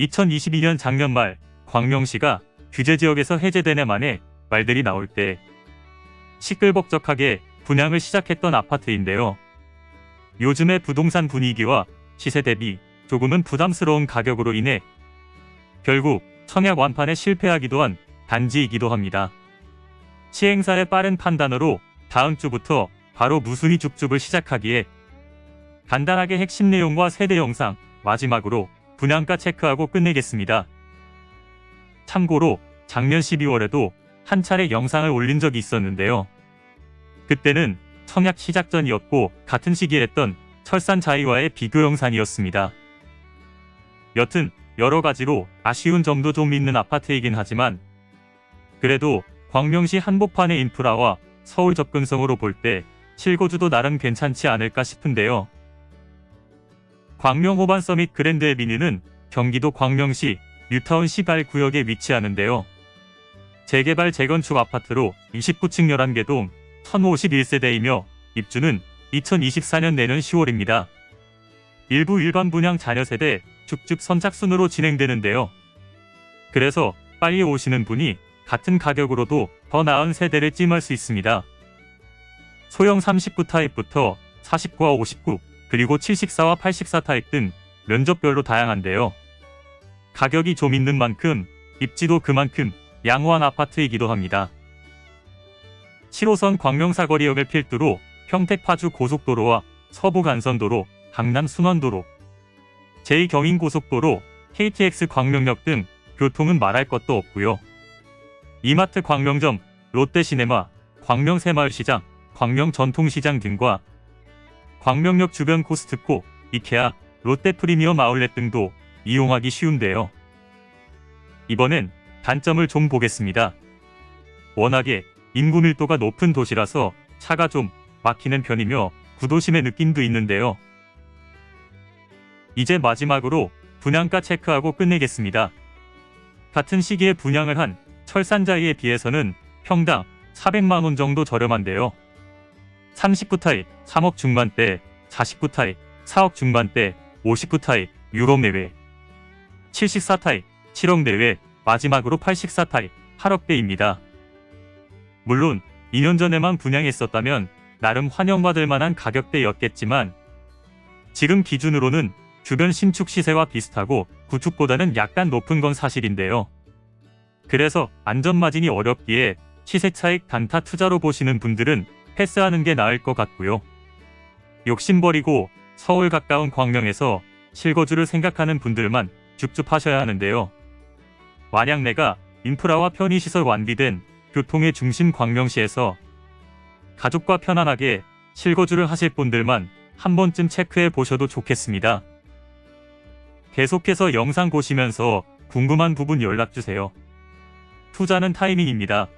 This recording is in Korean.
2022년 작년 말 광명시가 규제 지역에서 해제되네 만에 말들이 나올 때 시끌벅적하게 분양을 시작했던 아파트인데요. 요즘의 부동산 분위기와 시세 대비 조금은 부담스러운 가격으로 인해 결국 청약 완판에 실패하기도 한 단지이기도 합니다. 시행사의 빠른 판단으로 다음 주부터 바로 무순위 줍줍을 시작하기에 간단하게 핵심 내용과 세대 영상 마지막으로 분양가 체크하고 끝내겠습니다. 참고로 작년 12월에도 한 차례 영상을 올린 적이 있었는데요. 그때는 청약 시작 전이었고 같은 시기에 했던 철산 자이와의 비교 영상이었습니다. 여튼 여러 가지로 아쉬운 점도 좀 있는 아파트이긴 하지만 그래도 광명시 한복판의 인프라와 서울 접근성으로 볼 때 실거주도 나름 괜찮지 않을까 싶은데요. 광명 호반 서밋 그랜드 에비뉴는 경기도 광명시 뉴타운 시발 구역에 위치하는데요. 재개발 재건축 아파트로 29층 11개 동 1051세대이며 입주는 2024년 내년 10월입니다. 일부 일반 분양 자녀 세대 쭉쭉 선착순으로 진행되는데요. 그래서 빨리 오시는 분이 같은 가격으로도 더 나은 세대를 찜할 수 있습니다. 소형 39 타입부터 49와 59, 그리고 74와 84 타입 등 면적별로 다양한데요. 가격이 좀 있는 만큼 입지도 그만큼 양호한 아파트이기도 합니다. 7호선 광명사거리역을 필두로 평택 파주 고속도로와 서부 간선도로, 강남 순환도로, 제2경인고속도로, KTX 광명역 등 교통은 말할 것도 없고요. 이마트 광명점, 롯데시네마, 광명새마을시장, 광명전통시장 등과 광명역 주변 코스트코, 이케아, 롯데프리미엄 아울렛 등도 이용하기 쉬운데요. 이번엔 단점을 좀 보겠습니다. 워낙에 인구 밀도가 높은 도시라서 차가 좀 막히는 편이며 구도심의 느낌도 있는데요. 이제 마지막으로 분양가 체크하고 끝내겠습니다. 같은 시기에 분양을 한 철산자이에 비해서는 평당 400만원 정도 저렴한데요. 39타입 3억 중반대, 49타입 4억 중반대, 59타입 유럽 내외, 74타입 7억 내외, 마지막으로 84타입 8억대입니다. 물론 2년 전에만 분양했었다면 나름 환영받을 만한 가격대였겠지만 지금 기준으로는 주변 신축 시세와 비슷하고 구축보다는 약간 높은 건 사실인데요. 그래서 안전마진이 어렵기에 시세 차익 단타 투자로 보시는 분들은 패스하는 게 나을 것 같고요. 욕심버리고 서울 가까운 광명에서 실거주를 생각하는 분들만 줍줍하셔야 하는데요. 만약 내가 인프라와 편의시설 완비된 교통의 중심 광명시에서 가족과 편안하게 실거주를 하실 분들만 한 번쯤 체크해 보셔도 좋겠습니다. 계속해서 영상 보시면서 궁금한 부분 연락주세요. 투자는 타이밍입니다.